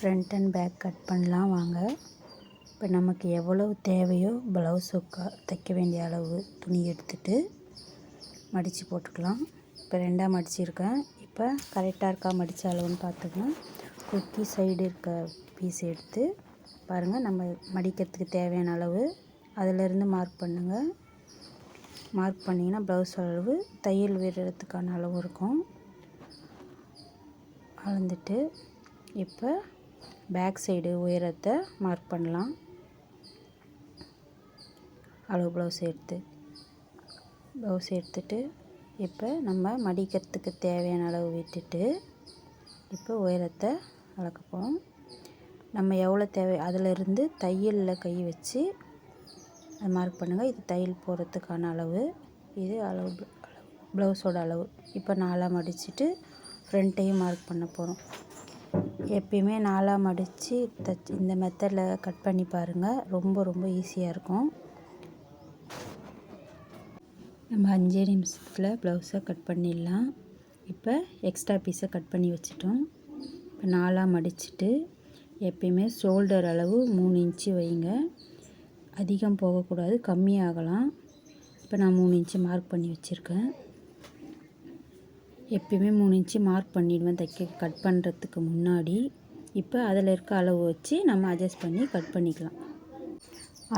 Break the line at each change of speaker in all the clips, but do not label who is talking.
Front and back cut பண்ணலாம் வாங்க. இப்போ நமக்கு எவ்வளவு தேவையோ ப்ளவுஸுக்கு தைக்க வேண்டிய அளவு துணி எடுத்துட்டு மடித்து போட்டுக்கலாம். இப்போ ரெண்டாக மடிச்சிருக்கேன். இப்போ கரெக்டாக இருக்கா மடித்த அளவுன்னு பார்த்துக்கலாம் குக்கி சைடு இருக்க பீஸ் எடுத்து பாருங்கள் நம்ம மடிக்கிறதுக்கு தேவையான அளவு. அதிலிருந்து மார்க் பண்ணுங்கள் மார்க் பண்ணிங்கன்னா ப்ளவுஸ் அளவு தையல் விடுறதுக்கான அளவு இருக்கும். அளந்துட்டு இப்போ பேக் சைடு உயரத்தை மார்க் பண்ணலாம். அளவு ப்ளவுஸ் எடுத்து ப்ளவுஸ் எடுத்துட்டு இப்போ நம்ம மடிக்கிறதுக்கு தேவையான அளவு விட்டுட்டு இப்போ உயரத்தை அளக்கப்போம் நம்ம எவ்வளோ தேவை அதிலிருந்து தையலில் கை வச்சு அதை மார்க் பண்ணுங்கள் இது தையல் போகிறதுக்கான அளவு இது அளவு ப்ளவுஸோட அளவு. இப்போ நாலாக மடிச்சுட்டு ஃப்ரண்ட்டையும் மார்க் பண்ண போகிறோம் எப்பயுமே நாலாக மடித்து தச் இந்த மெத்தடில் கட் பண்ணி பாருங்கள் ரொம்ப ரொம்ப ஈஸியாக இருக்கும். நம்ம அஞ்சே நிமிஷத்தில் ப்ளவுஸை கட் பண்ணிடலாம். இப்போ எக்ஸ்ட்ரா பீஸை கட் பண்ணி வச்சிட்டோம். இப்போ நாலாக மடிச்சுட்டு எப்பயுமே ஷோல்டர் அளவு மூணு இன்ச்சு வைங்க. அதிகம் போகக்கூடாது கம்மியாகலாம். இப்போ நான் மூணு இன்ச்சு மார்க் பண்ணி வச்சுருக்கேன். எப்பயுமே மூணு இன்ச்சு மார்க் பண்ணிவிடுவேன் தைக்க கட் பண்ணுறதுக்கு முன்னாடி. இப்போ அதில் இருக்க அளவு வச்சு நம்ம அட்ஜஸ்ட் பண்ணி கட் பண்ணிக்கலாம்.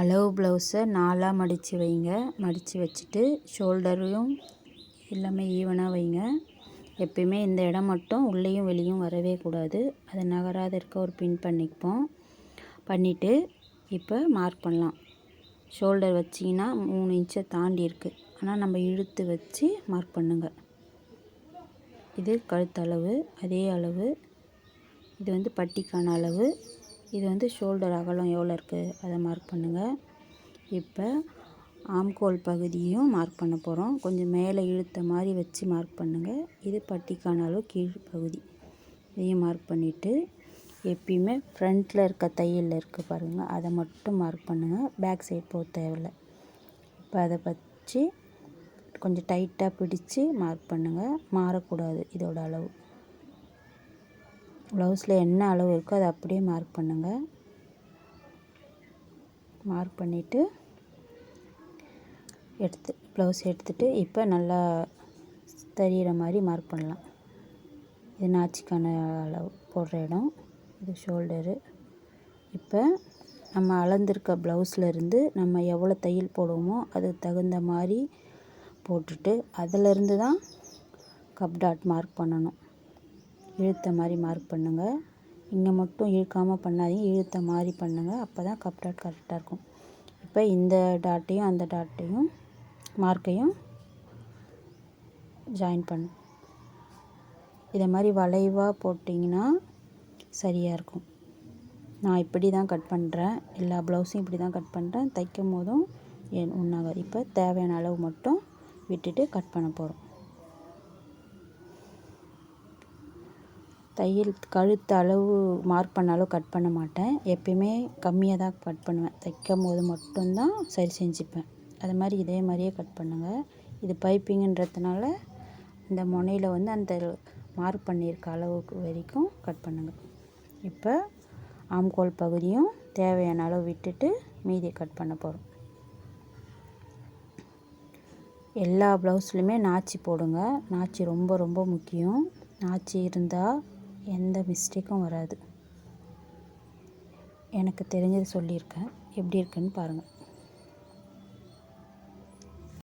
அளவு ப்ளவுஸை நாலாக மடித்து வைங்க. மடித்து வச்சுட்டு ஷோல்டரையும் எல்லாமே ஈவனாக வைங்க. எப்பயுமே இந்த இடம் மட்டும் உள்ளேயும் வெளியும் வரவே கூடாது. அதை நகராத இருக்க ஒரு பின் பண்ணிப்போம். பண்ணிவிட்டு இப்போ மார்க் பண்ணலாம். ஷோல்டர் வச்சிங்கன்னா மூணு இன்ச்சை தாண்டி இருக்குது ஆனால் நம்ம இழுத்து வச்சு மார்க் பண்ணுங்கள் இது கழுத்தளவு அதே அளவு. இது வந்து பட்டிக்கான அளவு. இது வந்து ஷோல்டர் அகலம் எவ்வளோ இருக்குது அதை மார்க் பண்ணுங்கள் இப்போ ஆம்கோல் பகுதியும் மார்க் பண்ண போகிறோம் கொஞ்சம் மேலே இழுத்த மாதிரி வச்சு மார்க் பண்ணுங்கள் இது பட்டிக்கான அளவு கீழ் பகுதி. இதையும் மார்க் பண்ணிவிட்டு எப்பயுமே ஃப்ரண்ட்டில் இருக்க தையலில் இருக்குது பாருங்கள் அதை மட்டும் மார்க் பண்ணுங்கள் பேக் சைட் போக தேவையில்லை. இப்போ அதை வச்சு கொஞ்சம் டைட்டாக பிடித்து மார்க் பண்ணுங்கள் மாறக்கூடாது இதோட அளவு. ப்ளவுஸில் என்ன அளவு இருக்கோ அதை அப்படியே மார்க் பண்ணுங்கள் மார்க் பண்ணிவிட்டு எடுத்து ப்ளவுஸ் எடுத்துகிட்டு இப்போ நல்லா தெரிகிற மாதிரி மார்க் பண்ணலாம். இது நாச்சிக்கான அளவு போடுற இடம். இது ஷோல்டரு இப்போ நம்ம அளந்திருக்க ப்ளவுஸில் இருந்து நம்ம எவ்வளோ தையல் போடுவோமோ அதுக்கு தகுந்த மாதிரி போட்டுட்டு அதிலிருந்து தான் கப் டாட் மார்க் பண்ணணும். இழுத்த மாதிரி மார்க் பண்ணுங்கள் இங்கே மட்டும் இழுக்காமல் பண்ணாதீங்க. இழுத்த மாதிரி பண்ணுங்கள் அப்போ தான் கப் டாட் கரெக்டாக இருக்கும். இப்போ இந்த டாட்டையும் அந்த டாட்டையும் மார்க்கையும் ஜாயின் பண்ணு. இதை மாதிரி வளைவாக போட்டிங்கன்னா சரியாக இருக்கும். நான் இப்படி தான் கட் பண்ணுறேன் எல்லா ப்ளவுஸும் இப்படி தான் கட் பண்ணுறேன் தைக்கும் போதும் என் ஒன்றாகாது இப்போ தேவையான அளவு மட்டும் விட்டுட்டு கட் பண்ண போகிறோம் தையல் கழுத்து அளவு மார்க் பண்ணாலும் கட் பண்ண மாட்டேன். எப்பயுமே கம்மியாக தான் கட் பண்ணுவேன். தைக்கும் போது மட்டும்தான் சரி செஞ்சுப்பேன். அது மாதிரி இதே மாதிரியே கட் பண்ணுங்கள் இது பைப்பிங்கன்றதுனால இந்த முனையில் வந்து அந்த மார்க் பண்ணியிருக்க அளவுக்கு வரைக்கும் கட் பண்ணுங்கள் இப்போ ஆம்கோல் பகுதியும் தேவையான அளவு விட்டுட்டு மீதியை கட் பண்ண போகிறோம் எல்லா ப்ளவுஸ்லையுமே நாச்சி போடுங்க. நாச்சி ரொம்ப ரொம்ப முக்கியம். நாச்சி இருந்தால் எந்த மிஸ்டேக்கும் வராது. எனக்கு தெரிஞ்சது சொல்லியிருக்கேன். எப்படி இருக்குன்னு பாருங்கள்